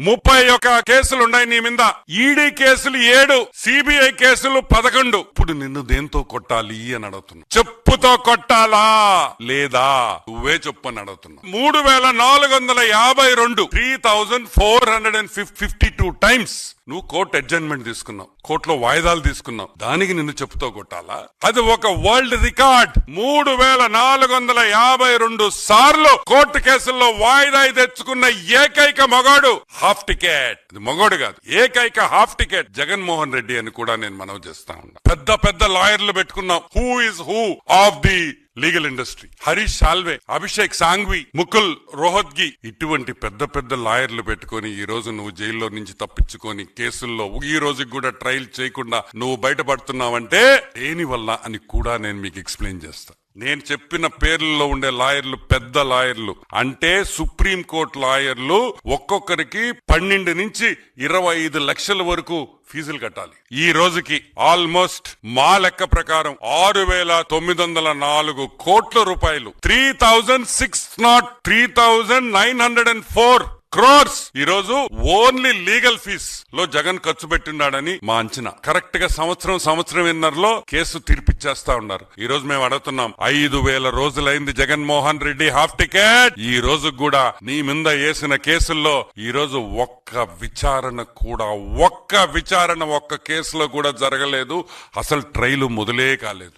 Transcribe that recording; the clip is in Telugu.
ముప్పై ఒక్క కేసులు ఉన్నాయి నీ మీద. ఈడీ కేసులు ఏడు సిబిఐ కేసులు పదకొండు. ఇప్పుడు నిన్ను దేంతో కొట్టాలి అని అడుగుతున్నా చెప్పుతో కొట్టాలా? లేదా? నువ్వే చెప్పు అని అడుగుతున్నా. మూడు వేల నాలుగు వందల యాభై రెండు three thousand four hundred and fifty two times నువ్వు కోర్టు అడ్జస్ట్మెంట్ తీసుకున్నావు. కోర్టులో వాయిదాలు తీసుకున్నావు. దానికి నిన్ను చెప్పుతో కొట్టాలా? అది ఒక వరల్డ్ రికార్డ్ మూడు వేల నాలుగు వందల యాభై రెండు సార్లు కోర్టు కేసుల్లో వాయిదా తెచ్చుకున్న ఏకైక మగాడు హాఫ్ టికెట్ ఇది కాదు. ఏకైక హాఫ్ టికెట్ జగన్మోహన్ రెడ్డి అని కూడా నేను మనవి చేస్తా ఉన్నా. పెద్ద పెద్ద లాయర్లు పెట్టుకున్నాం. Who is who of the legal industry Harish Salve Abhishek Singhvi Mukul Rohatgi ఇటువంటి పెద్ద పెద్ద లాయర్లు పెట్టుకొని ఈ రోజు నువ్వు జైల్లో నుంచి తప్పించుకొని కేసుల్లో ఈ రోజుకి కూడా ట్రయల్ చేయకుండా నువ్వు బయటపడుతున్నావంటే దేని వల్ల అని కూడా నేను మీకు ఎక్స్ప్లెయిన్ చేస్తా. నేను చెప్పిన పేర్లలో ఉండే లాయర్లు పెద్ద లాయర్లు. అంటే సుప్రీం కోర్టు లాయర్లు ఒక్కొక్కరికి పన్నెండు నుంచి ఇరవై ఐదు లక్షల వరకు ఫీజులు కట్టాలి. ఈ రోజుకి ఆల్మోస్ట్ మా లెక్క ప్రకారం ఆరు వేల తొమ్మిది వందల నాలుగు కోట్ల రూపాయలు. Three thousand six not three thousand nine hundred and four. Crores ఈ రోజు ఓన్లీ లీగల్ ఫీస్లో జగన్ ఖర్చు పెట్టిన్నాడని మా అంచనా. కరెక్ట్గా సంవత్సరం సంవత్సరం లో కేసు తీర్పిచ్చేస్తా ఉన్నారు. ఈ రోజు మేము అడుగుతున్నాం ఐదు వేల రోజులైంది జగన్మోహన్ రెడ్డి హాఫ్ టికెట్! ఈ రోజు కూడా నీ మీద వేసిన కేసుల్లో ఈ రోజు ఒక్క విచారణ కూడా ఒక్క విచారణ ఒక్క కేసులో కూడా జరగలేదు. అసలు ట్రైలు మొదలే కాలేదు.